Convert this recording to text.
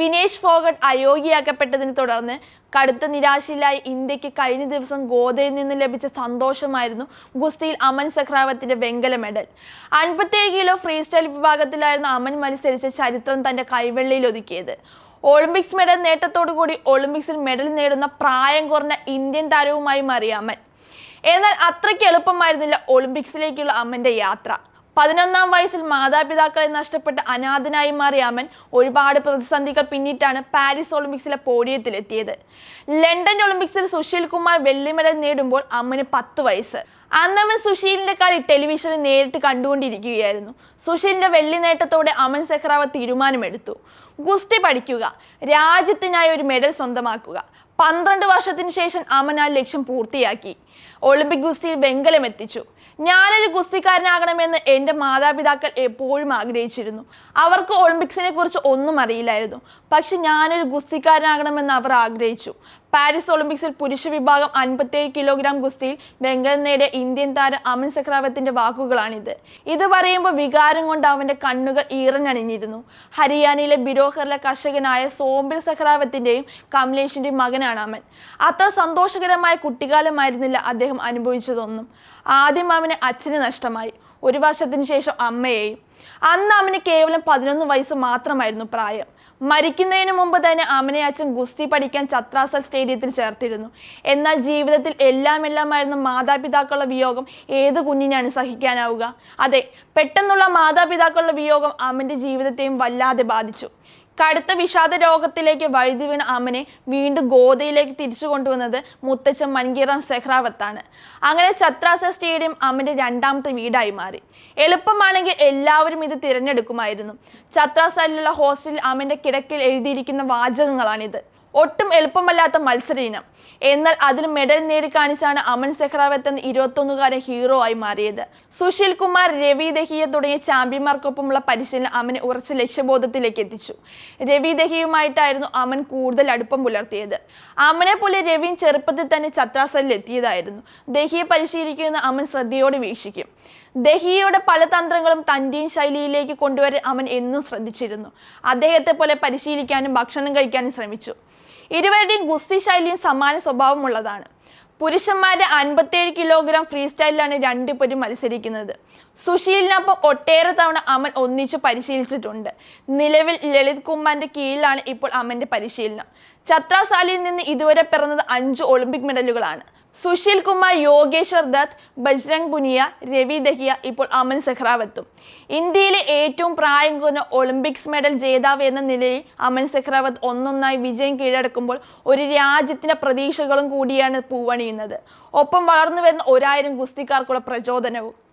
വിനേഷ് ഫോഗട്ട് അയോഗ്യയാക്കപ്പെട്ടതിനെ തുടർന്ന് കടുത്ത നിരാശയിലായി ഇന്ത്യയ്ക്ക് കഴിഞ്ഞ ദിവസം ഗോദയിൽ നിന്ന് ലഭിച്ച സന്തോഷമായിരുന്നു ഗുസ്തിയിൽ അമൻ സഖ്രാവത്തിന്റെ വെങ്കല മെഡൽ. അൻപത്തിയേഴ് കിലോ ഫ്രീ സ്റ്റൈൽ വിഭാഗത്തിലായിരുന്നു അമൻ മത്സരിച്ച് ചരിത്രം തന്റെ കൈവെള്ളിയിൽ ഒതുക്കിയത്. ഒളിമ്പിക്സ് മെഡൽ നേട്ടത്തോടുകൂടി ഒളിമ്പിക്സിൽ മെഡൽ നേടുന്ന പ്രായം കുറഞ്ഞ ഇന്ത്യൻ താരവുമായി മാറി അമൻ. എന്നാൽ അത്രയ്ക്ക് എളുപ്പമായിരുന്നില്ല ഒളിമ്പിക്സിലേക്കുള്ള അമ്മന്റെ യാത്ര. പതിനൊന്നാം വയസ്സിൽ മാതാപിതാക്കളെ നഷ്ടപ്പെട്ട അനാഥനായി മാറിയ അമൻ ഒരുപാട് പ്രതിസന്ധികൾ പിന്നിട്ടാണ് പാരീസ് ഒളിമ്പിക്സിലെ പോഡിയത്തിലെത്തിയത്. ലണ്ടൻ ഒളിമ്പിക്സിൽ സുശീൽ കുമാർ വെള്ളി മെഡൽ നേടുമ്പോൾ അമ്മന് പത്ത് വയസ്സ്. അന്ന് അവൻ സുശീലിന്റെ കളി ടെലിവിഷനിൽ നേരിട്ട് കണ്ടുകൊണ്ടിരിക്കുകയായിരുന്നു. സുശീലിന്റെ വെള്ളി നേട്ടത്തോടെ അമൻ സെഹ്റാവ തീരുമാനമെടുത്തു. ഗുസ്തി പഠിക്കുക രാജ്യത്തിനായി ഒരു മെഡൽ സ്വന്തമാക്കുക പന്ത്രണ്ട് വർഷത്തിന് ശേഷം അമൻ ആ ലക്ഷ്യം പൂർത്തിയാക്കി. ഒളിമ്പിക് ഗുസ്തിയിൽ വെങ്കലം എത്തിച്ചു. ഞാനൊരു ഗുസ്തിക്കാരനാകണമെന്ന് എന്റെ മാതാപിതാക്കൾ എപ്പോഴും ആഗ്രഹിച്ചിരുന്നു. അവർക്ക് ഒളിമ്പിക്സിനെ കുറിച്ച് ഒന്നും അറിയില്ലായിരുന്നു. പക്ഷെ ഞാനൊരു ഗുസ്തിക്കാരനാകണമെന്ന് അവർ ആഗ്രഹിച്ചു. പാരീസ് ഒളിമ്പിക്സിൽ പുരുഷ വിഭാഗം അൻപത്തേഴ് കിലോഗ്രാം ഗുസ്തിയിൽ വെങ്കലം നേടിയ ഇന്ത്യൻ താരം അമൻ സക്രാവത്തിന്റെ വാക്കുകളാണിത്. ഇത് പറയുമ്പോൾ വികാരം കൊണ്ട് അവന്റെ കണ്ണുകൾ ഈറഞ്ഞണിഞ്ഞിരുന്നു ഹരിയാനയിലെ ബിരോഹറിലെ കർഷകനായ സോംബിൽ സഖ്രാവത്തിന്റെയും കമലേഷിന്റെയും മകനാണ് അമൻ. അത്ര സന്തോഷകരമായ കുട്ടിക്കാലമായിരുന്നില്ല അദ്ദേഹം അനുഭവിച്ചതൊന്നും. ആദ്യം അവന് അച്ഛന് നഷ്ടമായി. ഒരു വർഷത്തിന് ശേഷം അമ്മയെയും. അന്ന് അവന് കേവലം പതിനൊന്ന് വയസ്സ് മാത്രമായിരുന്നു പ്രായം. മരിക്കുന്നതിന് മുമ്പ് തന്നെ അമ്മനെ അച്ഛൻ ഗുസ്തി പഠിക്കാൻ ചത്രാസൽ സ്റ്റേഡിയത്തിൽ ചേർത്തിരുന്നു. എന്നാൽ ജീവിതത്തിൽ എല്ലാം എല്ലാമായിരുന്നു മാതാപിതാക്കളുടെ വിയോഗം ഏത് കുഞ്ഞിനാണ് സഹിക്കാനാവുക? അതെ പെട്ടെന്നുള്ള മാതാപിതാക്കളുടെ വിയോഗം അമ്മന്റെ ജീവിതത്തെയും വല്ലാതെ ബാധിച്ചു. കടുത്ത വിഷാദ രോഗത്തിലേക്ക് വഴുതി വീണ അമ്മനെ വീണ്ടും ഗോദയിലേക്ക് തിരിച്ചു കൊണ്ടുവന്നത് മുത്തച്ഛൻ മൻകീറാം സെഹ്റാവത്താണ്. അങ്ങനെ ചത്രാസ സ്റ്റേഡിയം അമന്റെ രണ്ടാമത്തെ വീടായി മാറി. എളുപ്പമാണെങ്കിൽ എല്ലാവരും ഇത് തിരഞ്ഞെടുക്കുമായിരുന്നു. ഛത്രാസാലിലുള്ള ഹോസ്റ്റലിൽ അമന്റെ കിടക്കിൽ എഴുതിയിരിക്കുന്ന വാചകങ്ങളാണിത്. ഒട്ടും എളുപ്പമല്ലാത്ത മത്സര ഇനം എന്നാൽ അതിൽ മെഡൽ നേടി കാണിച്ചാണ് അമൻ സെഹ്റാവത്ത് എന്ന ഇരുപത്തൊന്നുകാരൻ ഹീറോ ആയി മാറിയത്. സുശീൽ കുമാർ രവി ദഹിയ തുടങ്ങിയ ചാമ്പ്യന്മാർക്കൊപ്പമുള്ള പരിശീലനം അമനെ ഉറച്ച ലക്ഷ്യബോധത്തിലേക്ക് എത്തിച്ചു. രവി ദഹിയുമായിട്ടായിരുന്നു അമൻ കൂടുതൽ അടുപ്പം പുലർത്തിയത്. അമനെ പോലെ രവിയും ചെറുപ്പത്തിൽ തന്നെ ഛത്രാസലിൽ എത്തിയതായിരുന്നു ദഹിയെ പരിശീലിക്കുന്ന അമൻ ശ്രദ്ധയോടെ വീക്ഷിക്കും. ദഹിയയുടെ പല തന്ത്രങ്ങളും തന്റെയും ശൈലിയിലേക്ക് കൊണ്ടുവരാൻ അവൻ എന്നും ശ്രദ്ധിച്ചിരുന്നു. അദ്ദേഹത്തെ പോലെ പരിശീലിക്കാനും ഭക്ഷണം കഴിക്കാനും ശ്രമിച്ചു. ഇരുവരുടെയും ഗുസ്തി ശൈലിയും സമാന സ്വഭാവമുള്ളതാണ് പുരുഷന്മാരെ അൻപത്തേഴ് കിലോഗ്രാം ഫ്രീ സ്റ്റൈലിലാണ് രണ്ടുപേരും മത്സരിക്കുന്നത്. സുശീലിനൊപ്പം ഒട്ടേറെ തവണ അമൻ ഒന്നിച്ച് പരിശീലിച്ചിട്ടുണ്ട്. നിലവിൽ ലളിത് കുമാറിന്റെ കീഴിലാണ് ഇപ്പോൾ അമന്റെ പരിശീലനം. ഛത്രാസാലിയിൽ നിന്ന് ഇതുവരെ പിറന്നത് അഞ്ച് ഒളിമ്പിക് മെഡലുകളാണ്. സുശീൽ കുമാർ യോഗേശ്വർ ദത്ത് ബജ്രംഗ് പുനിയ രവി ദഹിയ ഇപ്പോൾ അമൻ സെഹ്റാവത്തും. ഇന്ത്യയിലെ ഏറ്റവും പ്രായം കുറഞ്ഞ ഒളിമ്പിക്സ് മെഡൽ ജേതാവ് എന്ന നിലയിൽ അമൻ സെഹ്റാവത്ത് ഒന്നൊന്നായി വിജയം കീഴടക്കുമ്പോൾ ഒരു രാജ്യത്തിന്റെ പ്രതീക്ഷകളും കൂടിയാണ് പൂവണിയുന്നത്. ഒപ്പം വളർന്നു വരുന്ന ഒരായിരം ഗുസ്തിക്കാർക്കുള്ള പ്രചോദനവും.